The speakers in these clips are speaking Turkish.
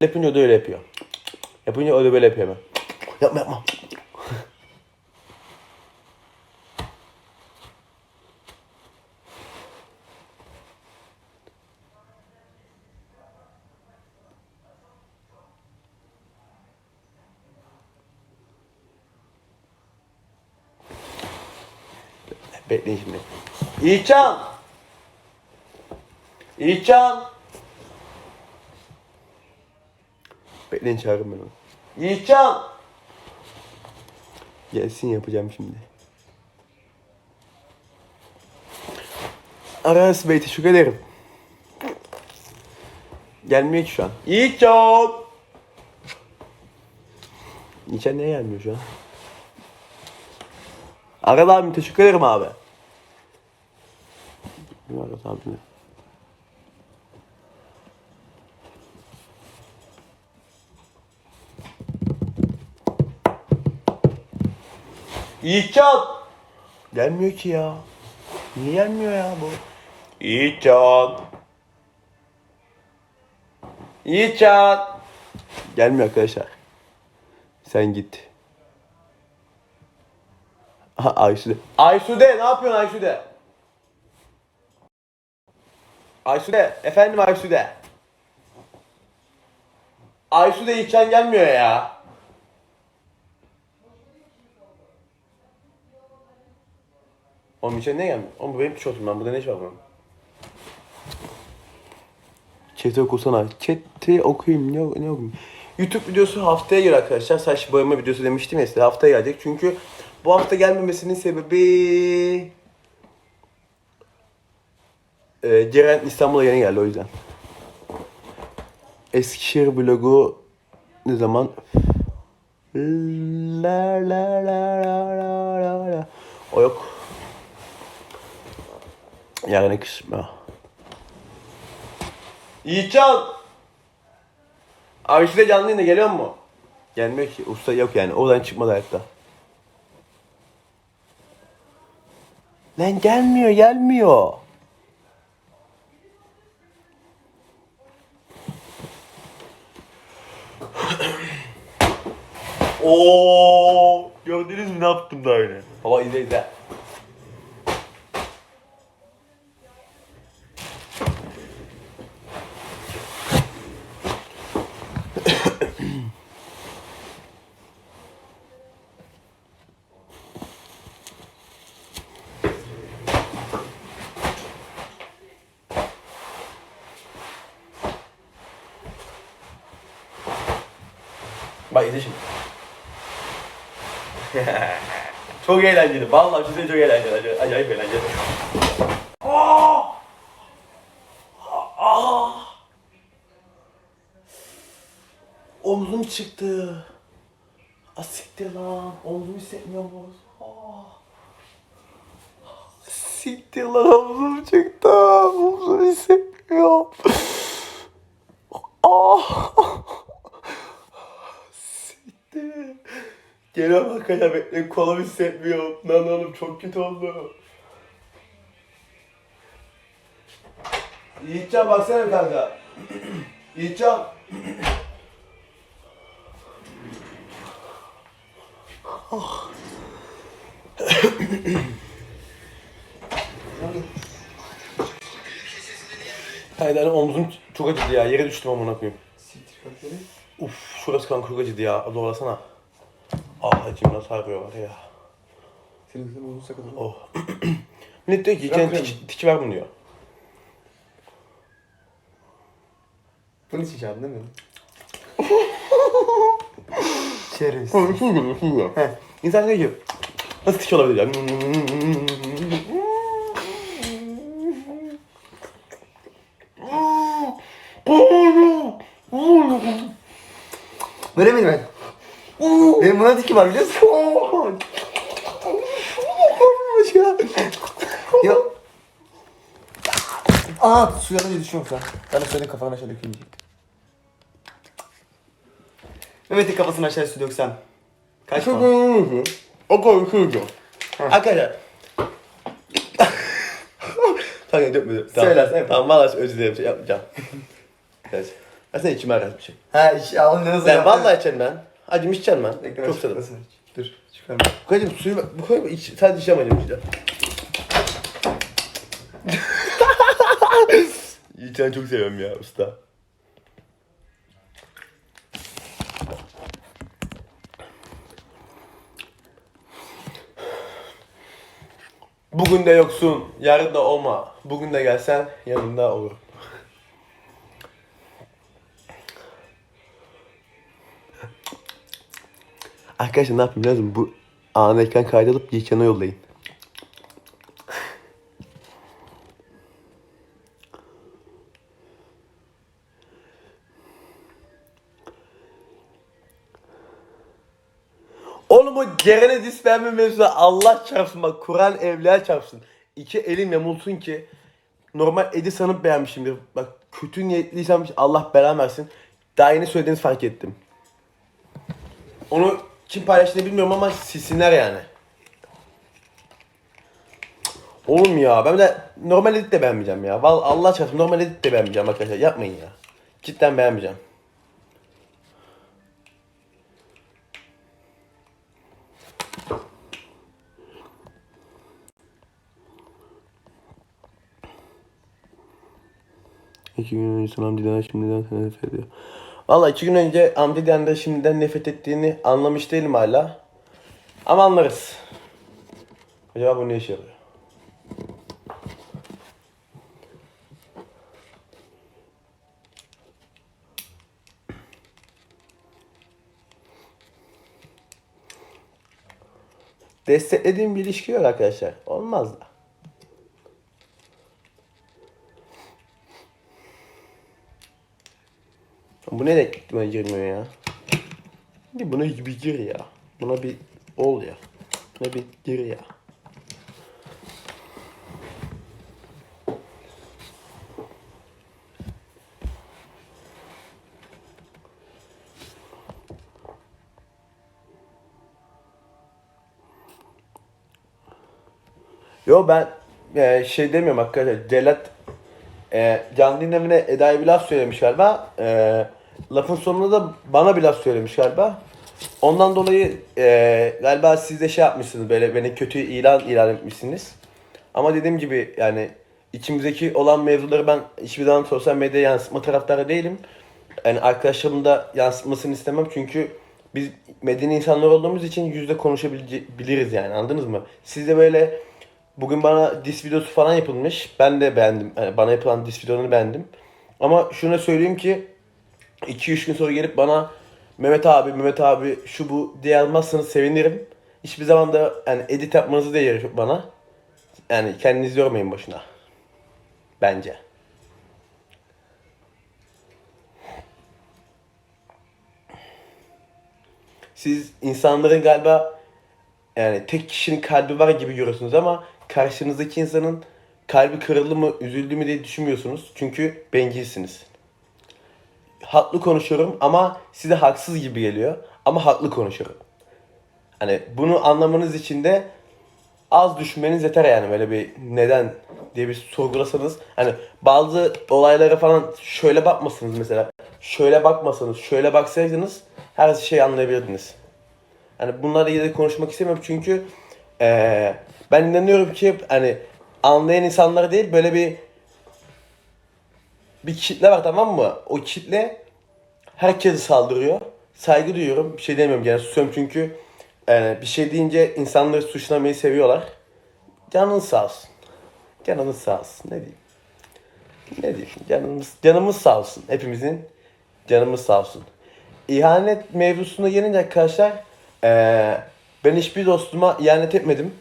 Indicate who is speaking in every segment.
Speaker 1: Yapınca o da öyle yapıyor. Yapınca o da böyle yapıyor hemen. Yapma yapma. Bekleyin şimdi. İlçan! İlçan! Bekleyin çağırın ben onu. Yiğitcan! Gelsin yapacağım şimdi. Aras Bey teşekkür ederim. Gelmiyor ki şu an. Yiğitcan! Yiğitcan niye gelmiyor şu an? Aras abi teşekkür ederim abi. Ne Aras Yiğitcan! Gelmiyor ki ya. Niye gelmiyor ya bu? Yiğitcan! Yiğitcan! Gelmiyor arkadaşlar. Sen git. Aha Aysude. Aysude ne yapıyorsun Aysude? Aysude. Efendim Aysude. Aysude Yiğitcan gelmiyor ya. Oğlum içeri ne gelmiyor? Oğlum bu benim tişörtüm lan. Burada ne iş var bunun? Chat'i okusana. Chat'i okuyayım. Ne, ne okuyayım? YouTube videosu haftaya gelir arkadaşlar. Saç boyama videosu demiştim ya size. Haftaya gelecek. Çünkü bu hafta gelmemesinin sebebi... Ee, Ceren İstanbul'a yeni geldi o yüzden. Eskişehir vlogu ne zaman? La la la la la la la. O yok. Yarın kısmı. Yiğitcan! Abi şurada canlı yayında geliyor mu? Gelmiyor ki. Usta yok yani. Oradan çıkmadı hayatta. Lan gelmiyor gelmiyor. Oo, gördünüz mü ne yaptım da öyle? Baba izle izle. Bak izle çok eğlenceli. Vallahi size çok eğlenceli. Acayip, acayip eğlenceli. Aa! Aa! Omzum çıktı. Asiktir lan. Omzum hissetmiyor mu? Aa! Siktir lan omzum çıktı. Omzum hissetmiyor. Aa! Siktir. Geliyorum arkadaşlar bekleyin kolum hissetmiyorum. Lan oğlum çok kötü oldu. Yiğitcan baksana kanka. Yiğitcan. Hayır yani omzum çok acıdı ya. Yere düştüm amına koyayım. Uf şurası kanka çok acıdı ya. Doğrasana. Ah acım nasıl ağrıyor var ya.
Speaker 2: Senin sakat olur.
Speaker 1: Oh. Millet diyor ki
Speaker 2: Bırak
Speaker 1: içine
Speaker 2: kremi.
Speaker 1: tiki, tiki var mı diyor.
Speaker 2: İçin çağırdın değil mi? Şerefsiz.
Speaker 1: Şu geliyor, şu geliyor. İnsan diyor ki nasıl tiki olabilir ya?
Speaker 2: Veremedim ben. Benim buna tiki var biliyor musun? ya. ya. Aa suya da düşüyorum an. Ben de senin kafanı aşağı dökeyim. Mehmet'in kafasını aşağı su döksem. Kaç puan?
Speaker 1: O kadar şu geliyor. Arkadaşlar. Kanka dökme dökme. Tamam.
Speaker 2: Söylersen
Speaker 1: Tamam valla özür dilerim şey yapmayacağım. Aslında içime arar bir şey.
Speaker 2: Ha iş al ne
Speaker 1: Ben vallahi içerim ben. Acım içeceğim ben.
Speaker 2: Bekle,
Speaker 1: Çok
Speaker 2: çıkmasın. Dur.
Speaker 1: Bu kadar suyu bu kadar iç, sadece içeceğim acım içeceğim. İçen çok seviyorum ya usta. Bugün de yoksun, yarın da olma. Bugün de gelsen, yanında olurum. Arkadaşlar ne yapayım musun? Bu anı ekran kaydalıp Yekan'a yollayın. Oğlum o Ceren'e dis verme mevzusu Allah çarpsın bak Kur'an evliya çarpsın. İki elim yamulsun ki normal Edi sanıp beğenmişimdir. Bak kötü niyetliysem Allah belamı versin. Daha yeni söylediğinizi fark ettim. Onu kim paylaştığını bilmiyorum ama silsinler yani. Oğlum ya ben de normal edit de beğenmeyeceğim ya. Vallahi Allah çarpsın normal edit de beğenmeyeceğim arkadaşlar. Yapmayın ya. Cidden beğenmeyeceğim. İki gün önce sana Hamdi'den şimdiden nefret ediyor. Valla iki gün önce Hamdi'den de şimdiden nefret ettiğini anlamış değilim hala. Ama anlarız. Acaba bu ne işe yarıyor? Desteklediğim bir ilişki yok arkadaşlar. Olmaz da. Bu ne de buna girmiyor ya? Bir buna bir gir ya. Buna bir ol ya. Buna bir gir ya. Yo ben e, şey demiyorum hakikaten. Celat e, canlı dinlemine Eda'ya bir laf söylemiş galiba. E, lafın sonunda da bana bir laf söylemiş galiba. Ondan dolayı e, galiba siz de şey yapmışsınız böyle beni kötü ilan ilan etmişsiniz. Ama dediğim gibi yani içimizdeki olan mevzuları ben hiçbir zaman sosyal medyaya yansıtma taraftarı değilim. Yani arkadaşlarımın da yansıtmasını istemem çünkü biz medeni insanlar olduğumuz için yüzde konuşabiliriz yani anladınız mı? Siz de böyle bugün bana dis videosu falan yapılmış. Ben de beğendim. Yani bana yapılan dis videolarını beğendim. Ama şunu söyleyeyim ki 2-3 gün sonra gelip bana Mehmet abi, Mehmet abi şu bu diye yazmazsanız sevinirim. Hiçbir zaman da yani edit yapmanızı da yok bana. Yani kendinizi yormayın boşuna. Bence. Siz insanların galiba yani tek kişinin kalbi var gibi görüyorsunuz ama karşınızdaki insanın kalbi kırıldı mı, üzüldü mü diye düşünmüyorsunuz. Çünkü bencilsiniz. Haklı konuşuyorum ama size haksız gibi geliyor. Ama haklı konuşuyorum. Hani bunu anlamanız için de az düşünmeniz yeter yani böyle bir neden diye bir sorgulasanız. Hani bazı olaylara falan şöyle bakmasanız mesela. Şöyle bakmasanız, şöyle baksaydınız her şeyi anlayabilirdiniz. Hani bunlarla ilgili konuşmak istemiyorum çünkü eee, ben inanıyorum ki hani anlayan insanlar değil böyle bir bir kitle var tamam mı? O kitle herkese saldırıyor. Saygı duyuyorum. Bir şey demiyorum yani susuyorum çünkü yani bir şey deyince insanları suçlamayı seviyorlar. Canınız sağ olsun. Canınız sağ olsun. Ne diyeyim? Ne diyeyim? Canımız, canımız sağ olsun. Hepimizin canımız sağ olsun. İhanet mevzusuna gelince arkadaşlar eee, ben hiçbir dostuma ihanet etmedim.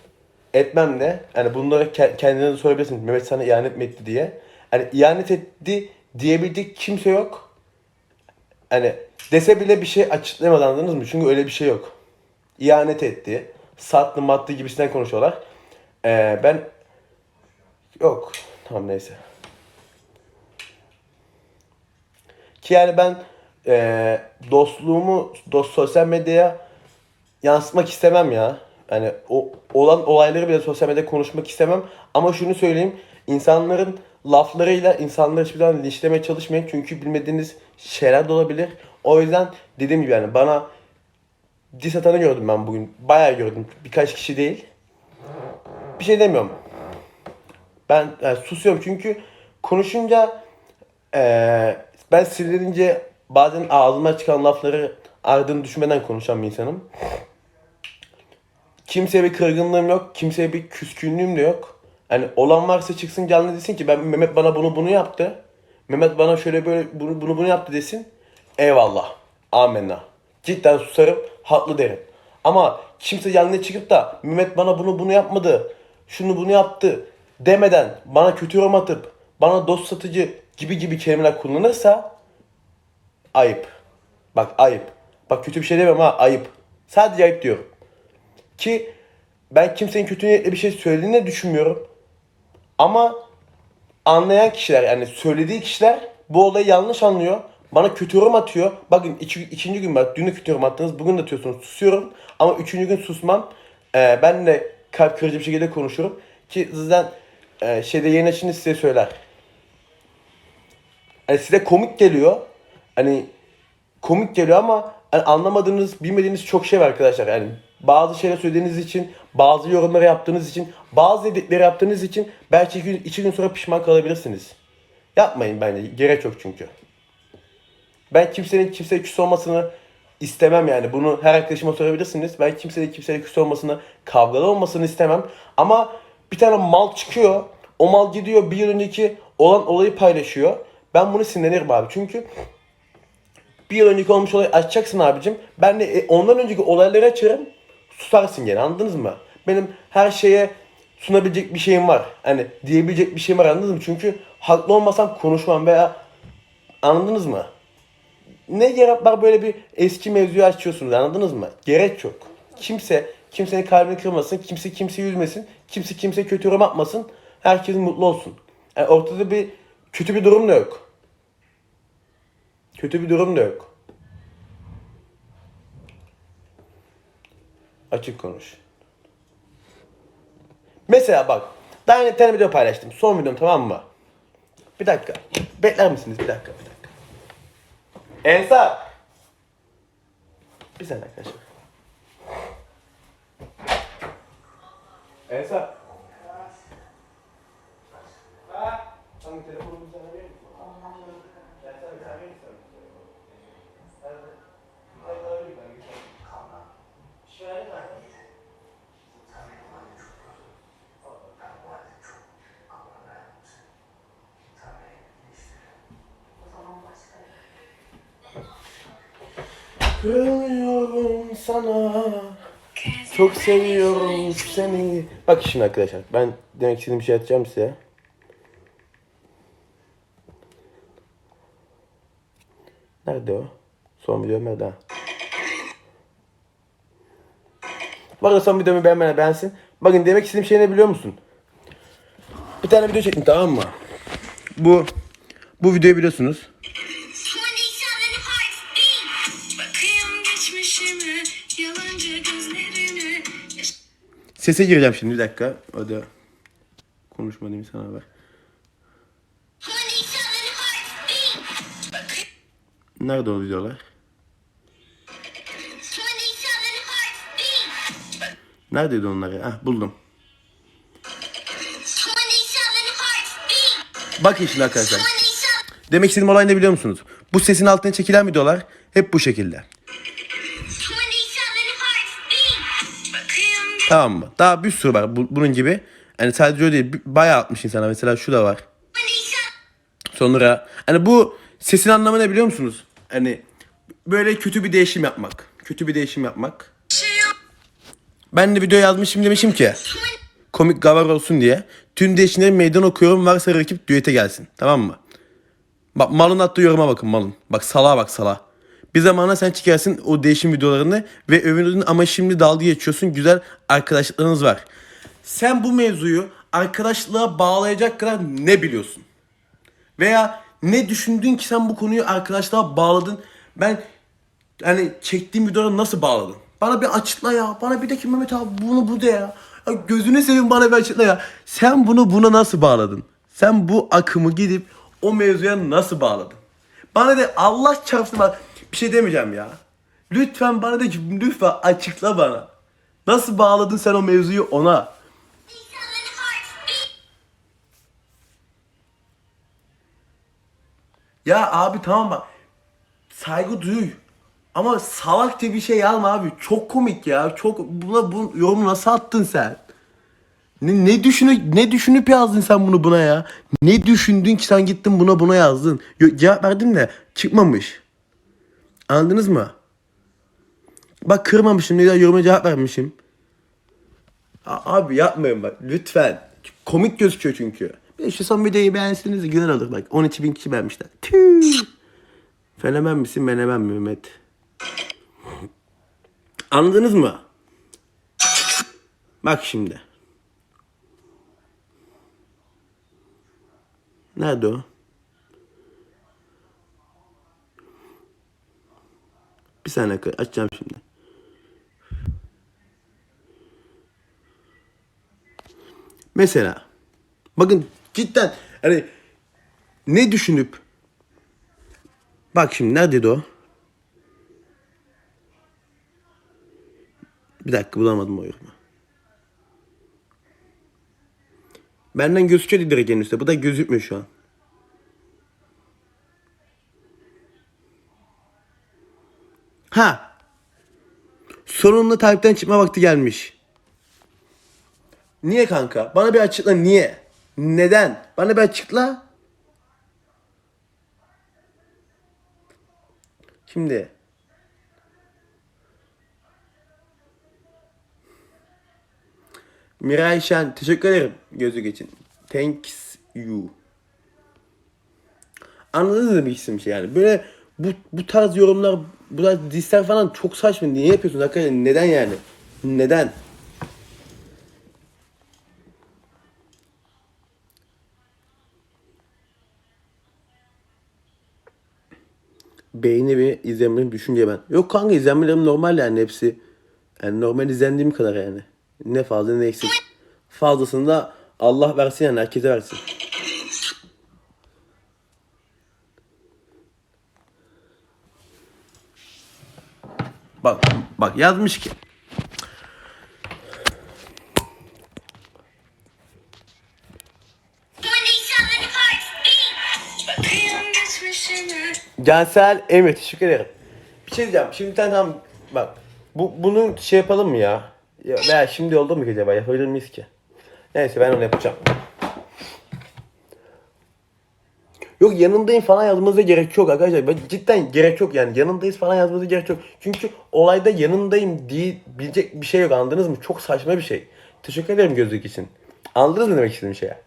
Speaker 1: Etmem de. Yani bunları ke- kendine de sorabilirsin. Mehmet sana ihanet mi etti diye. Yani ihanet etti diyebilecek kimse yok. Hani dese bile bir şey açıklayamadı anladınız mı? Çünkü öyle bir şey yok. İhanet etti. Sattı mattı gibisinden konuşuyorlar. Ee, ben yok. Tamam neyse. Ki yani ben e, dostluğumu dost sosyal medyaya yansıtmak istemem ya. Yani o olan olayları bile sosyal medyada konuşmak istemem. Ama şunu söyleyeyim. insanların laflarıyla insanları hiçbir zaman çalışmayın. Çünkü bilmediğiniz şeyler de olabilir. O yüzden dediğim gibi yani bana diss atanı gördüm ben bugün. Bayağı gördüm. Birkaç kişi değil. Bir şey demiyorum. Ben yani susuyorum çünkü konuşunca eee, ben sinirlenince bazen ağzıma çıkan lafları ardını düşünmeden konuşan bir insanım. Kimseye bir kırgınlığım yok. Kimseye bir küskünlüğüm de yok. Hani olan varsa çıksın canlı desin ki ben Mehmet bana bunu bunu yaptı. Mehmet bana şöyle böyle bunu bunu, bunu yaptı desin. Eyvallah. Amenna. Cidden susarım. Haklı derim. Ama kimse yanına çıkıp da Mehmet bana bunu bunu yapmadı. Şunu bunu yaptı demeden bana kötü yorum atıp bana dost satıcı gibi gibi kelimeler kullanırsa ayıp. Bak ayıp. Bak kötü bir şey demiyorum ha ayıp. Sadece ayıp diyorum. Ki ben kimsenin kötü niyetli bir şey söylediğini düşünmüyorum. Ama anlayan kişiler yani söylediği kişiler bu olayı yanlış anlıyor. Bana kötü yorum atıyor. Bakın iki, ikinci gün bak dün de kötü yorum attınız. Bugün de atıyorsunuz. Susuyorum. Ama üçüncü gün susmam. Ee, ben de kalp kırıcı bir şekilde konuşurum. Ki zaten e, şeyde yayın açınca size söyler. Hani size komik geliyor. Hani komik geliyor ama hani anlamadığınız, bilmediğiniz çok şey var arkadaşlar. Yani bazı şeyler söylediğiniz için, bazı yorumları yaptığınız için, bazı editleri yaptığınız için belki iki, iki gün sonra pişman kalabilirsiniz. Yapmayın bence. Gerek yok çünkü. Ben kimsenin kimseye küs olmasını istemem yani. Bunu her arkadaşıma sorabilirsiniz. Ben kimsenin kimseye küs olmasını, kavgalı olmasını istemem. Ama bir tane mal çıkıyor. O mal gidiyor bir yıl önceki olan olayı paylaşıyor. Ben bunu sinirlenirim abi. Çünkü bir yıl önceki olmuş olayı açacaksın abicim. Ben de e, ondan önceki olayları açarım. Susarsın gene anladınız mı? Benim her şeye sunabilecek bir şeyim var. Hani diyebilecek bir şeyim var anladınız mı? Çünkü haklı olmasam konuşmam veya anladınız mı? Ne gerek var böyle bir eski mevzuyu açıyorsunuz anladınız mı? Gerek yok. Kimse kimsenin kalbini kırmasın, kimse kimseyi üzmesin, kimse kimse kötü yorum atmasın. Herkes mutlu olsun. Yani ortada bir kötü bir durum da yok. Kötü bir durum da yok. Açık konuş. Mesela bak. Daha yeni bir tane video paylaştım. Son videom tamam mı? Bir dakika. Bekler misiniz? Bir dakika. Bir dakika. Ensar. Bir saniye arkadaşlar. Ensar. Ha? Hangi telefonumu sana verir misin? Ben sana bir tane vereyim sana. Nerede? Nerede arayayım ben? Şöyle kanka. Kırılıyorum sana. Çok seviyorum seni. Bak şimdi arkadaşlar ben demek istediğim bir şey atacağım size. Nerede o? Son video nerede? arada son videomu beğenmene beğensin. Bakın demek istediğim şey ne biliyor musun? Bir tane video çektim tamam mı? Bu bu videoyu biliyorsunuz. Sese gireceğim şimdi bir dakika. O da konuşma değil mi sana haber.
Speaker 3: 27 hearts beat. Bakıyorum
Speaker 1: Nerede o videolar?
Speaker 3: 27 hearts beat.
Speaker 1: Neredeydi onlar ya? Hah buldum.
Speaker 3: 27 hearts beat.
Speaker 1: Bakın şimdi arkadaşlar.
Speaker 3: 27
Speaker 1: Demek istediğim olay ne biliyor musunuz? Bu sesin altına çekilen videolar hep bu şekilde. Tamam mı? Daha bir sürü var bu- bunun gibi. Yani sadece öyle değil. Bayağı atmış insana. Mesela şu da var.
Speaker 3: 27
Speaker 1: Sonra hani bu sesin anlamı ne biliyor musunuz? Hani böyle kötü bir değişim yapmak. Kötü bir değişim yapmak. Ben de video yazmışım demişim ki komik gavar olsun diye. Tüm değişimleri meydan okuyorum varsa rakip düete gelsin. Tamam mı? Bak malın attığı yoruma bakın malın. Bak salağa bak salağa. Bir zamana sen çıkarsın o değişim videolarını ve övünürdün ama şimdi dalga geçiyorsun. Güzel arkadaşlarınız var. Sen bu mevzuyu arkadaşlığa bağlayacak kadar ne biliyorsun? Veya ne düşündün ki sen bu konuyu arkadaşlığa bağladın? Ben hani çektiğim videoları nasıl bağladın? Bana bir açıkla ya. Bana bir de ki Mehmet abi bunu bu de ya. ya gözünü seveyim bana bir açıkla ya. Sen bunu buna nasıl bağladın? Sen bu akımı gidip o mevzuya nasıl bağladın? Bana de Allah çarpsın bak bir şey demeyeceğim ya. Lütfen bana de ki lütfen açıkla bana. Nasıl bağladın sen o mevzuyu ona? Ya abi tamam bak. Saygı duy. Ama salak bir şey alma abi. Çok komik ya. Çok buna bu yorumu nasıl attın sen? Ne, ne düşünüp ne düşünüp yazdın sen bunu buna ya? Ne düşündün ki sen gittin buna buna yazdın? Yo, cevap verdim de çıkmamış. Anladınız mı? Bak kırmamışım ne güzel yoruma cevap vermişim. Abi yapmayın bak lütfen. Komik gözüküyor çünkü. Bir şu son videoyu beğenseniz güzel olur bak. 12 bin kişi beğenmişler. Tüh. Fenomen misin menemen mi Mehmet? Anladınız mı? Bak şimdi. Nerede o? Saniye açacağım şimdi. Mesela bakın cidden hani ne düşünüp bak şimdi neredeydi o? Bir dakika bulamadım o yorumu. Benden gözüküyor direkt en üstte. Bu da gözükmüyor şu an. Ha. Sonunda takipten çıkma vakti gelmiş. Niye kanka? Bana bir açıkla niye? Neden? Bana bir açıkla. Şimdi. Miray Şen teşekkür ederim gözü için. Thanks you. Anladınız mı demek istediğim şey yani? Böyle bu, bu tarz yorumlar, bu tarz disler falan çok saçma. Niye yapıyorsunuz arkadaşlar? Neden yani? Neden? Beğeni ve izlenmelerim düşünce ben. Yok kanka izlenmelerim normal yani hepsi. Yani normal izlendiğim kadar yani. Ne fazla ne eksik. Fazlasını da Allah versin yani herkese versin. Bak yazmış ki. Cansel Emre teşekkür ederim. Bir şey diyeceğim. Şimdi sen tam bak. Bu, bunu şey yapalım mı ya? ya veya şimdi oldu mu ki acaba? Yapabilir miyiz ki? Neyse ben onu yapacağım. Yok yanındayım falan yazmanıza gerek yok arkadaşlar. Ben cidden gerek yok yani. Yanındayız falan yazmanıza gerek yok. Çünkü olayda yanındayım diye bilecek bir şey yok anladınız mı? Çok saçma bir şey. Teşekkür ederim gözlük için. Anladınız mı demek istediğim şeye?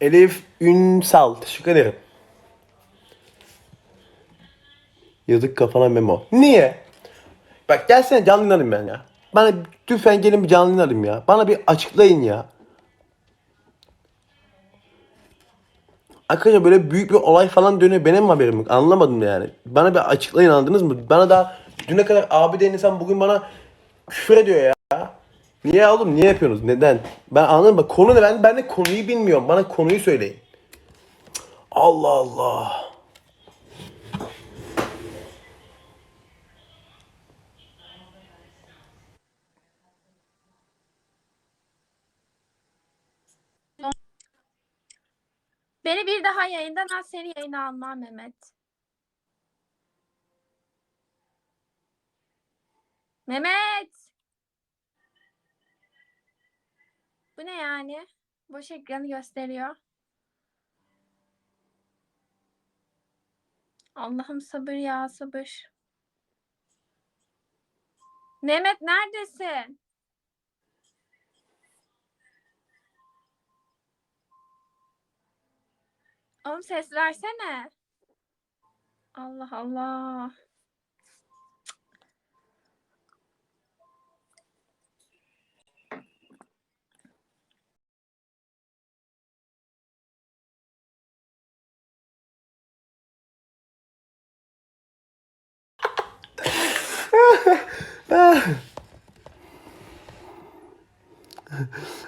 Speaker 1: Elif Ünsal. Teşekkür ederim. Yazık kafana memo. Niye? Bak gelsene canlı inanayım ben ya. Bana lütfen gelin bir canlı inanayım ya. Bana bir açıklayın ya. Arkadaşlar böyle büyük bir olay falan dönüyor. Benim mi haberim yok? Anlamadım yani. Bana bir açıklayın anladınız mı? Bana da düne kadar abi de insan bugün bana küfür ediyor ya. Niye oğlum? Niye yapıyorsunuz? Neden? Ben anladım bak konu ne? Ben, ben de konuyu bilmiyorum. Bana konuyu söyleyin. Allah Allah.
Speaker 4: Beni bir daha yayından al seni yayına almam Mehmet. Mehmet. Bu ne yani? Boş ekranı gösteriyor. Allah'ım sabır ya sabır. Mehmet neredesin? Oğlum ses versene. Allah Allah.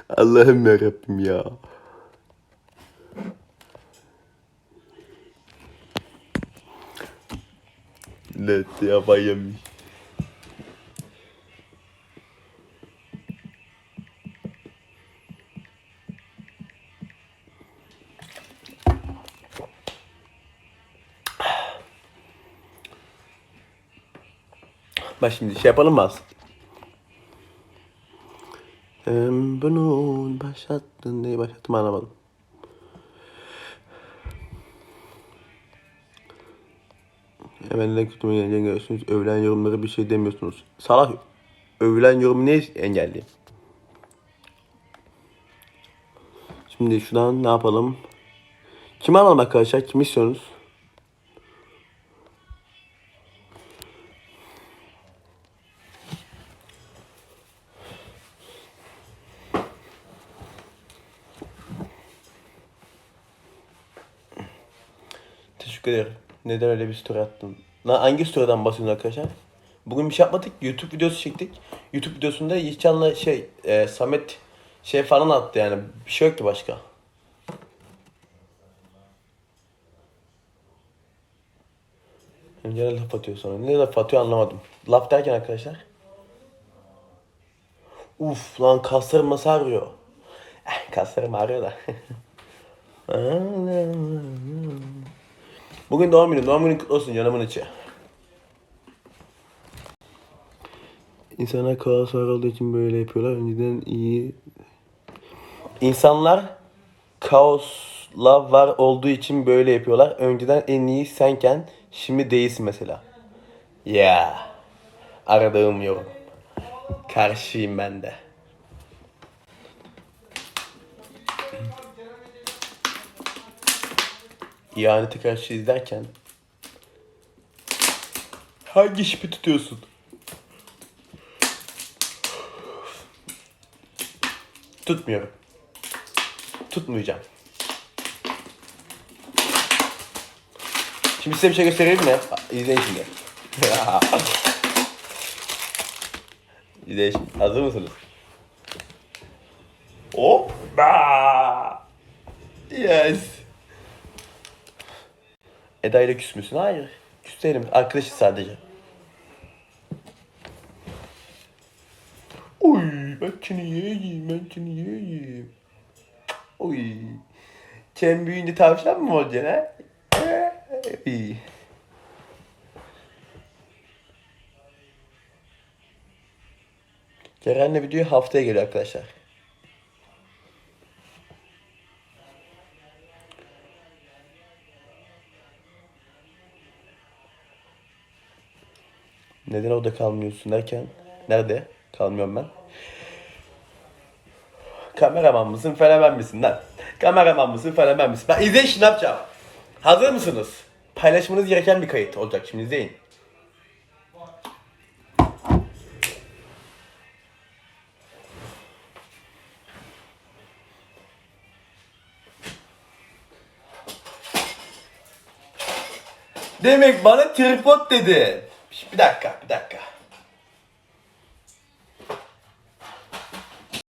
Speaker 1: Allah'ım yarabbim ya. Net yapayım. Bak şimdi şey yapalım mı az? Em, bunu başlattın neyi başlattım anlamadım. Hemen de kötüme geleceğini görüyorsunuz. Övülen yorumlara bir şey demiyorsunuz. Salak övülen yorumu ne engelleyeyim? Şimdi şuradan ne yapalım? Kimi alalım arkadaşlar? Kimi istiyorsunuz? Teşekkür ederim. Neden öyle bir story attın? Lan hangi story'den bahsediyorsun arkadaşlar? Bugün bir şey yapmadık. YouTube videosu çektik. YouTube videosunda Yiğitcan'la şey e, Samet şey falan attı yani. Bir şey yoktu başka. Önce laf atıyor sonra. Ne laf atıyor anlamadım. Laf derken arkadaşlar. Uf lan kaslarım nasıl ağrıyor? Eh, kaslarım ağrıyor da. Bugün doğum günü. Doğum günün kutlu olsun canımın içi. İnsanlar kaos var olduğu için böyle yapıyorlar. Önceden iyi... İnsanlar kaosla var olduğu için böyle yapıyorlar. Önceden en iyi senken şimdi değilsin mesela. Ya. Aradığım yorum. Karşıyım ben de. İhanete karşı izlerken hangi şipi tutuyorsun? Tutmuyorum. Tutmayacağım. Şimdi size bir şey göstereyim mi? İzleyin şimdi. İzleyin şimdi. Hazır mısınız? Hoppa! Yes! Eda ile küs? Hayır. Küs değilim. Arkadaşız sadece. Oy ben seni yiyeyim, ben seni yiyeyim. Oy. Sen büyüyünce tavşan mı olacaksın ha? Ey. Ceren'le video haftaya geliyor arkadaşlar. Neden orada kalmıyorsun derken nerede kalmıyorum ben? Kameraman mısın fenomen misin lan? Kameraman mısın fenomen misin? Ben izleyin şimdi ne yapacağım. Hazır mısınız? Paylaşmanız gereken bir kayıt olacak şimdi izleyin. Demek bana tripod dedi. Bir dakika, bir dakika.